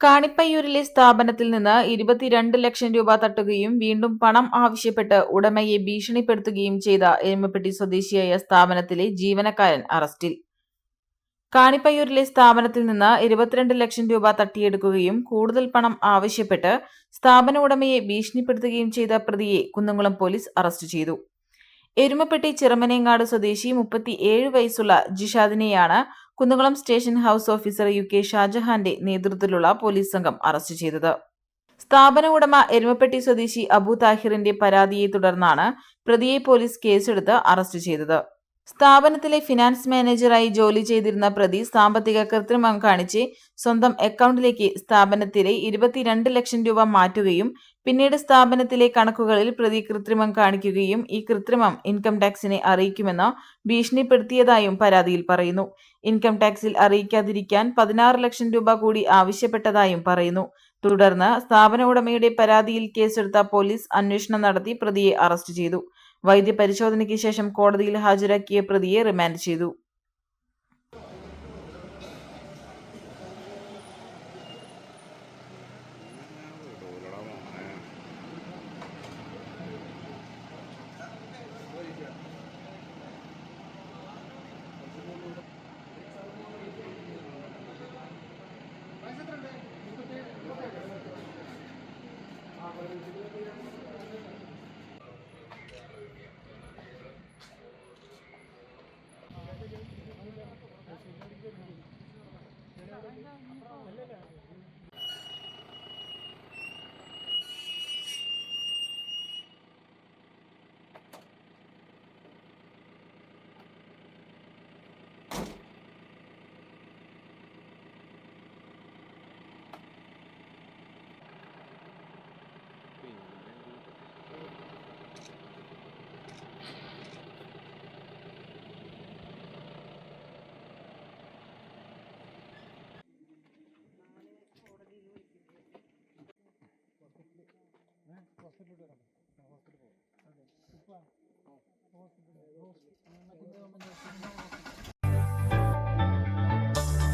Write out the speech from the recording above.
കാണിപ്പയ്യൂരിലെ സ്ഥാപനത്തിൽ നിന്ന് ഇരുപത്തിരണ്ട് ലക്ഷം രൂപ തട്ടുകയും വീണ്ടും പണം ആവശ്യപ്പെട്ട് ഉടമയെ ഭീഷണിപ്പെടുത്തുകയും ചെയ്ത എരുമപ്പെട്ടി സ്വദേശിയായ സ്ഥാപനത്തിലെ ജീവനക്കാരൻ അറസ്റ്റിൽ. കാണിപ്പയ്യൂരിലെ സ്ഥാപനത്തിൽ നിന്ന് ഇരുപത്തിരണ്ട് ലക്ഷം രൂപ തട്ടിയെടുക്കുകയും കൂടുതൽ പണം ആവശ്യപ്പെട്ട് സ്ഥാപന ഉടമയെ ഭീഷണിപ്പെടുത്തുകയും ചെയ്ത പ്രതിയെ കുന്നംകുളം പോലീസ് അറസ്റ്റ് ചെയ്തു. എരുമപ്പെട്ടി ചിറമനേങ്ങാട് സ്വദേശി മുപ്പത്തിയേഴ് വയസ്സുള്ള ജിഷാദിനെയാണ് Kunnamkulam station house officer U K ഷാജഹാന്റെ നേതൃത്വത്തിലുള്ള പോലീസ് സംഘം അറസ്റ്റ് ചെയ്തത്. സ്ഥാപന ഉടമ എരുമപ്പെട്ടി സ്വദേശി അബു താഹിറിന്റെ പരാതിയെ തുടർന്നാണ് പ്രതിയെ പോലീസ് കേസെടുത്ത് അറസ്റ്റ് ചെയ്തത്. സ്ഥാപനത്തിലെ ഫിനാൻസ് മാനേജറായി ജോലി ചെയ്തിരുന്ന പ്രതി സാമ്പത്തിക കൃത്രിമം കാണിച്ച് സ്വന്തം അക്കൗണ്ടിലേക്ക് സ്ഥാപനത്തിലെ ഇരുപത്തിരണ്ട് ലക്ഷം രൂപ മാറ്റുകയും പിന്നീട് സ്ഥാപനത്തിലെ കണക്കുകളിൽ പ്രതി കൃത്രിമം കാണിക്കുകയും ഈ കൃത്രിമം ഇൻകം ടാക്സിനെ അറിയിക്കുമെന്ന് ഭീഷണിപ്പെടുത്തിയതായും പരാതിയിൽ പറയുന്നു. ഇൻകം ടാക്സിൽ അറിയിക്കാതിരിക്കാൻ പതിനാറ് ലക്ഷം രൂപ കൂടി ആവശ്യപ്പെട്ടതായും പറയുന്നു. തുടർന്ന് സ്ഥാപന ഉടമയുടെ പരാതിയിൽ കേസെടുത്ത പോലീസ് അന്വേഷണം നടത്തി പ്രതിയെ അറസ്റ്റ് ചെയ്തു. വൈദ്യപരിശോധനയ്ക്ക് ശേഷം കോടതിയിൽ ഹാജരാക്കിയ പ്രതിയെ റിമാൻഡ് ചെയ്തു. Ayan.